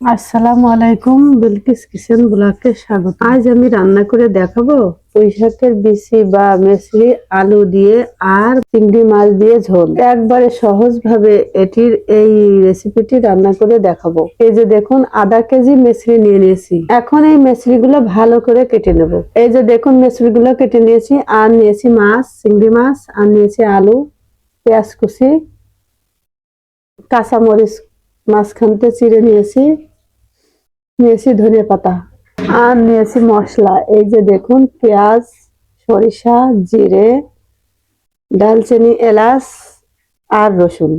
আসসালামু আলাইকুম বিলকিস কিচেন ব্লগকে স্বাগত। আজ আমি রান্না করে দেখাবো পুঁই বিচি বা মেসরি, আলু দিয়ে আর চিংড়ি মাছ দিয়ে ঝোল। একবারে সহজ ভাবে এটির এই রেসিপিটি রান্না করে দেখাবো। এই যে দেখুন, আধা কেজি মেসরি নিয়ে নিয়েছি। এখন এই মেসরি গুলো ভালো করে কেটে নেব। এই যে দেখুন মেসরি গুলো কেটে নিয়েছি। আর নিয়েছি মাছ, চিংড়ি মাছ, আর নিয়েছি আলু, পেঁয়াজ কুচি, কাঁচামরিচ মাঝখানতে চিড়ে নিয়েছি। নিয়েছি ধনে পাতা আর নিয়েছি মশলা। এই যে দেখুন, পেঁয়াজ, সরিষা, জিরে, ডালচিনি, এলাচ আর রসুন।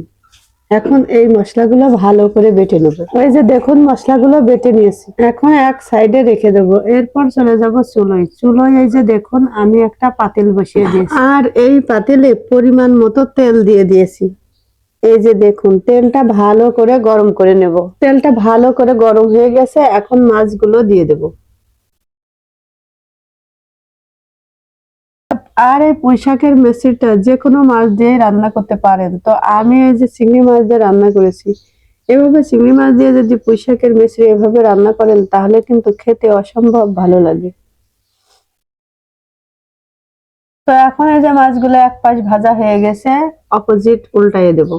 এখন এই মশলাগুলো ভালো করে বেটে নেব। ওই যে দেখুন, মশলাগুলো বেটে নিয়েছি। এখন এক সাইডে রেখে দেবো। এরপর চলে যাব চুলোয়। চুলোয় এই যে দেখুন, আমি একটা পাতিল বসিয়ে দিয়েছি। আর এই পাতিলে পরিমাণ মতো তেল দিয়ে দিয়েছি। এই যে দেখুন, তেলটা ভালো করে গরম করে নেব। তেলটা ভালো করে গরম হয়ে গেছে, এখন মাছগুলো দিয়ে দেব। আর এই পুঁইশাকের মেসিটা যে কোনো মাছ দিয়ে রান্না করতে পারেন। তো আমি এই যে চিংড়ি মাছ দিয়ে রান্না করেছি, এভাবে চিংড়ি মাছ দিয়ে যদি পুঁইশাকের মেসরি এভাবে রান্না করেন, তাহলে কিন্তু খেতে অসম্ভব ভালো লাগে। তো এখন এই যে মাছগুলো এক পাশ ভাজা হয়ে গেছে, অপোজিট উল্টাইয়ে দেব।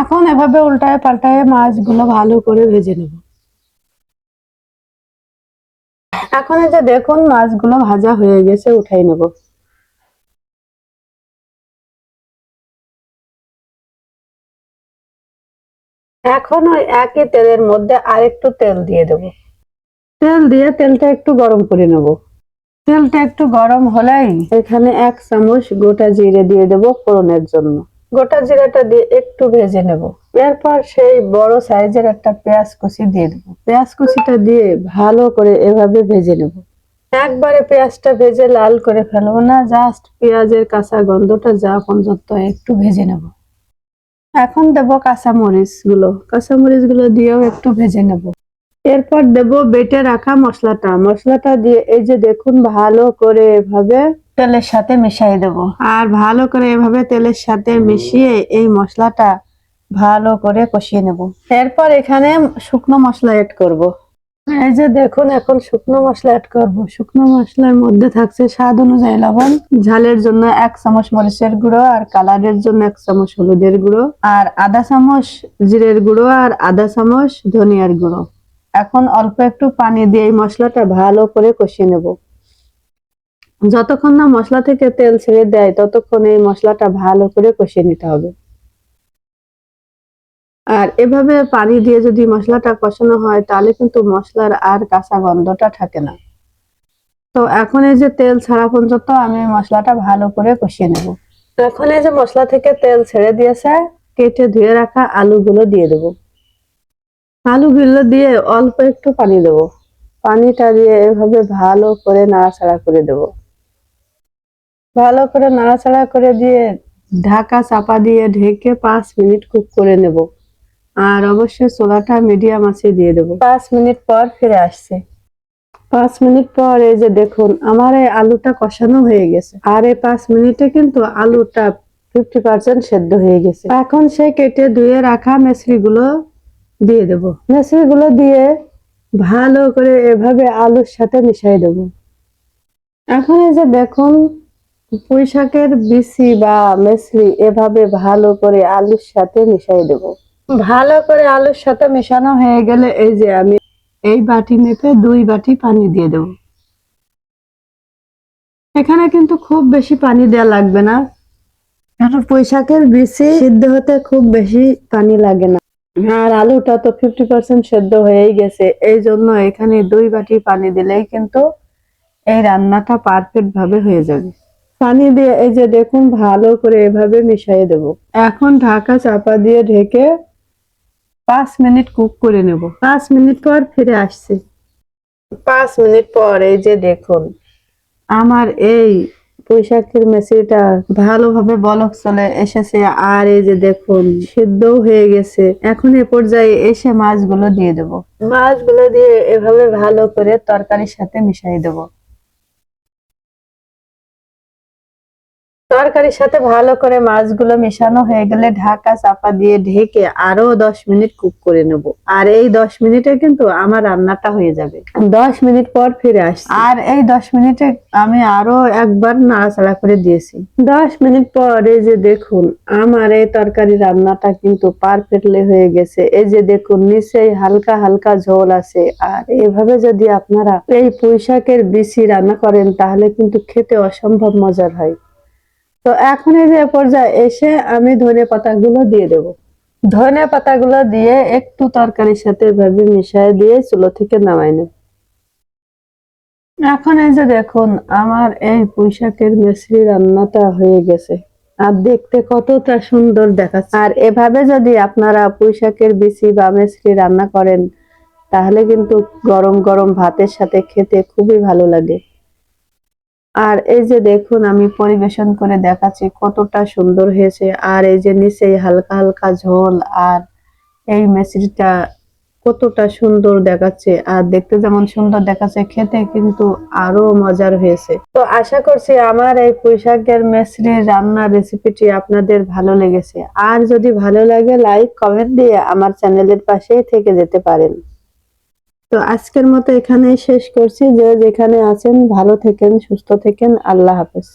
এখন এভাবে উল্টায় পাল্টায় মাছগুলো ভালো করে ভেজে নেব। এখন এই যে দেখুন মাছগুলো ভাজা হয়ে গেছে, উঠাই নেব। এখন ওই একই তেলের মধ্যে আরেকটু তেল দিয়ে দেব। তেল দিয়ে তেলটা একটু গরম করে নেব। তেলটা একটু গরম হলেই এখানে এক চামচ গোটা জিরে দিয়ে দেব ফোড়নের জন্য। গোটা জিরাটা দিয়ে একটু ভেজে নেব। এরপর সেই বড় সাইজের একটা পেঁয়াজ কুচি দিয়ে দেবো। পেঁয়াজ কুচিটা দিয়ে ভালো করে এভাবে ভেজে নেব। একবারে পেঁয়াজটা ভেজে লাল করে ফেলব না, জাস্ট পেঁয়াজের কাঁচা গন্ধটা যা পর্যন্ত একটু ভেজে নেব। এখন দেব কাঁচামরিচগুলো কাঁচামরিচগুলো দিয়েও একটু ভেজে নেব। এরপর দেব বেটে রাখা মশলাটা। মশলাটা দিয়ে এই যে দেখুন, ভালো করে এভাবে তেলের সাথে মিশিয়ে দেব। আর ভালো করে এভাবে তেলের সাথে মিশিয়ে এই মশলাটা ভালো করে কষিয়ে নেব। এরপর এখানে শুকনো মশলা এড করব। এই যে দেখুন, এখন শুকনো মশলা এড করব। শুকনো মশলার মধ্যে থাকছে স্বাদ অনুযায়ী লবণ, ঝালের জন্য এক চামচ মরিচের গুঁড়ো আর কালারের জন্য এক চামচ হলুদের গুঁড়ো, আর আধা চামচ জিরের গুঁড়ো আর আধা চামচ ধনিয়ার গুঁড়ো। এখন অল্প একটু পানি দিয়ে এই মশলাটা ভালো করে কষিয়ে নেব। যতক্ষণ না মশলা থেকে তেল ছেড়ে দেয়, ততক্ষণ এই মশলাটা ভালো করে কষিয়ে নিতে হবে। আর এভাবে পানি দিয়ে যদি মশলাটা কষানো হয়, তাহলে কিন্তু মশলার আর কাঁচা গন্ধটা থাকে না। তো এখন এই যে তেল ছাড়া পর্যন্ত আমি মশলাটা ভালো করে কষিয়ে নেব। এখন এই যে মশলা থেকে তেল ছেড়ে দিয়েছে, কেটে ধুয়ে রাখা আলুগুলো দিয়ে দেবো। আলুগুলো দিয়ে অল্প একটু পানি দেব। পানিটা দিয়ে এভাবে ভালো করে নাড়াচাড়া করে দেব। ভালো করে নাড়াচাড়া করে দিয়ে ঢাকা চাপা দিয়ে ঢেকে পাঁচ মিনিট কুক করে নেব। আর অবশ্যই চোলাটা মিডিয়াম আছে দিয়ে দেব। পাঁচ মিনিট পর ফিরে আসছে। পাঁচ মিনিট পর এই যে দেখুন, আমার এই আলুটা কষানো হয়ে গেছে। আর এই পাঁচ মিনিটে কিন্তু আলুটা ফিফটি পার্সেন্ট সেদ্ধ হয়ে গেছে। এখন সে কেটে ধুয়ে রাখা মেসরি গুলো দিয়ে দেব। মেসরি গুলো দিয়ে ভালো করে এভাবে আলুর সাথে মিশাই দেব। এখন এই যে দেখুন পুঁই শাকের বিচি বা মেসরি এভাবে ভালো করে আলুর সাথে মিশাই দেব। ভালো করে আলুর সাথে মেশানো হয়ে গেলে এই যে আমি এই বাটি মেপে দুই বাটি পানি দিয়ে দেব। এখানে কিন্তু খুব বেশি পানি দেওয়া লাগবে না। কারণ পুঁই শাকের সিদ্ধ হতে খুব বেশি পানি লাগে না। আর আলুটা তো ফিফটি পার্সেন্ট সেদ্ধ হয়েই গেছে। এই জন্য এখানে দুই বাটি পানি দিলেই কিন্তু এই রান্নাটা পারফেক্ট ভাবে হয়ে যাবে। পানি দিয়ে এই যে দেখুন, ভালো করে এভাবে মিশিয়ে দেব। এখন ঢাকা চাপা দিয়ে ঢেকে পাঁচ মিনিট কুক করে নেব। পাঁচ মিনিট পর ফিরে আসছি। পাঁচ মিনিট পর এই যে দেখুন, আমার এই পুঁইশাকের মেসিটা ভালোভাবে বলক চলে এসেছে। আর এই যে দেখুন, সিদ্ধও হয়ে গেছে। এখন এ পর্যায়ে এসে মাছগুলো দিয়ে দেব। মাছগুলো দিয়ে এভাবে ভালো করে তরকারির সাথে মিশাই দেব। তরকারির সাথে ভালো করে মাছগুলো মেশানো হয়ে গেলে ঢাকা চাপা দিয়ে ঢেকে আরও দশ মিনিট কুক করে নেব। আর এই দশ মিনিটে কিন্তু আমার রান্নাটা হয়ে যাবে। দশ মিনিট পর ফিরে আসছি। আর এই দশ মিনিটে আমি আরও একবার নাড়াচাড়া করে দিয়েছি। দশ মিনিট পর এই যে দেখুন, আমার এই তরকারি রান্নাটা কিন্তু পারফেক্টলি হয়ে গেছে। এই যে দেখুন নিচেই হালকা হালকা ঝোল আছে। আর এভাবে যদি আপনারা এই পুঁইশাকের বিচি রান্না করেন, তাহলে কিন্তু খেতে অসম্ভব মজার হয়। তো এখন এই যে পর্যায়ে এসে আমি ধনে পাতাগুলো দিয়ে দেব। ধনে পাতাগুলো দিয়ে একটু তরকারির সাথে এভাবে মিশিয়ে দিয়ে চুলো থেকে নামাই নেব। এখন এই যে দেখুন, আমার এই পুঁইশাকের মিশ্রি রান্নাটা হয়ে গেছে। আর দেখতে কতটা সুন্দর দেখাচ্ছে। আর এভাবে যদি আপনারা পুঁইশাকের বিচি বা মিশ্রি রান্না করেন, তাহলে কিন্তু গরম গরম ভাতের সাথে খেতে খুবই ভালো লাগে। আর এই যে দেখুন, আমি পরিবেশন করে দেখাচ্ছি কতটা সুন্দর হয়েছে। আর এই যে নিচে হালকা হালকা ঝোল, আর এই মিশ্রিটা কতটা সুন্দর দেখাচ্ছে। আর দেখতে যেমন সুন্দর দেখাচ্ছে, খেতে কিন্তু আরও মজার হয়েছে। তো আশা করছি আমার এই পুঁইশাকের মেসরি রান্নার রেসিপিটি আপনাদের ভালো লেগেছে। আর যদি ভালো লাগে লাইক কমেন্ট দিয়ে আমার চ্যানেলের পাশেই থেকে যেতে পারেন। তো আজকের মতো এখানেই শেষ করছি। যে যেখানে আছেন, ভালো থেকেন, সুস্থ থেকেন। আল্লাহ হাফেজ।